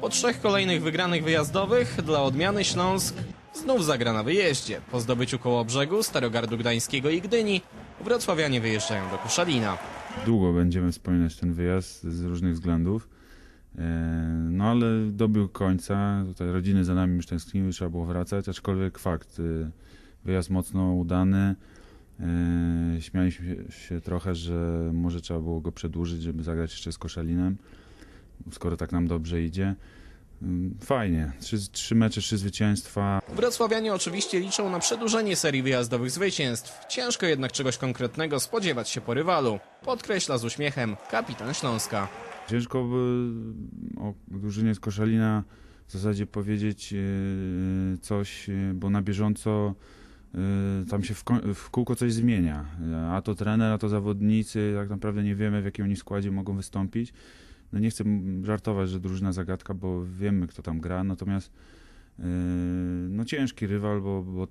Po trzech kolejnych wygranych wyjazdowych dla odmiany Śląsk znów zagra na wyjeździe. Po zdobyciu koło brzegu Starogardu Gdańskiego i Gdyni wrocławianie wyjeżdżają do Koszalina. Długo będziemy wspominać ten wyjazd z różnych względów. E, No ale dobił końca, tutaj rodziny za nami już tęskniły, trzeba było wracać, aczkolwiek fakt, y, wyjazd mocno udany. E, Śmialiśmy się trochę, że może trzeba było go przedłużyć, żeby zagrać jeszcze z Koszalinem, skoro tak nam dobrze idzie. Ym, Fajnie, trzy, trzy mecze, trzy zwycięstwa, Wrocławianie oczywiście liczą na przedłużenie serii wyjazdowych zwycięstw. Ciężko jednak czegoś konkretnego spodziewać się po rywalu. Podkreśla z uśmiechem kapitan Śląska. Ciężko by o drużynie z Koszalina w zasadzie powiedzieć e, coś, e, bo na bieżąco e, tam się w kółko coś zmienia. A to trener, a to zawodnicy, tak naprawdę nie wiemy w jakim oni składzie mogą wystąpić. No nie chcę żartować, że drużyna zagadka, bo wiemy kto tam gra, natomiast e, no ciężki rywal, bo, bo,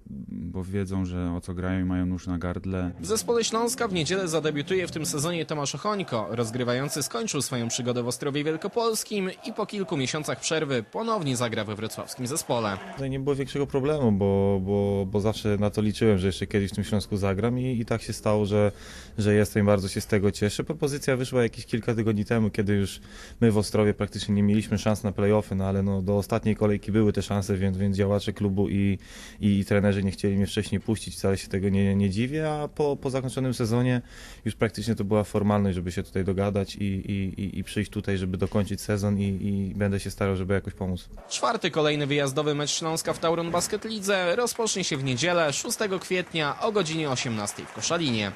bo wiedzą, że o co grają i mają nóż na gardle. W zespole Śląska w niedzielę zadebiutuje w tym sezonie Tomasz Ochońko. Rozgrywający skończył swoją przygodę w Ostrowie Wielkopolskim i po kilku miesiącach przerwy ponownie zagra we wrocławskim zespole. Tutaj nie było większego problemu, bo, bo, bo zawsze na to liczyłem, że jeszcze kiedyś w tym Śląsku zagram i, i tak się stało, że, że jestem i bardzo się z tego cieszę. Propozycja wyszła jakieś kilka tygodni temu, kiedy już my w Ostrowie praktycznie nie mieliśmy szans na playoffy, no ale no, do ostatniej kolejki były te szanse, więc, więc działacze klubu i, i trenerzy nie chcieli mnie wcześniej puścić, wcale się tego nie, nie dziwię, a po, po zakończonym sezonie już praktycznie to była formalność, żeby się tutaj dogadać i, i, i, przyjść tutaj, żeby dokończyć sezon i, i będę się starał, żeby jakoś pomóc. Czwarty kolejny wyjazdowy mecz Śląska w Tauron Basket Lidze rozpocznie się w niedzielę 6 kwietnia o godzinie 18 w Koszalinie.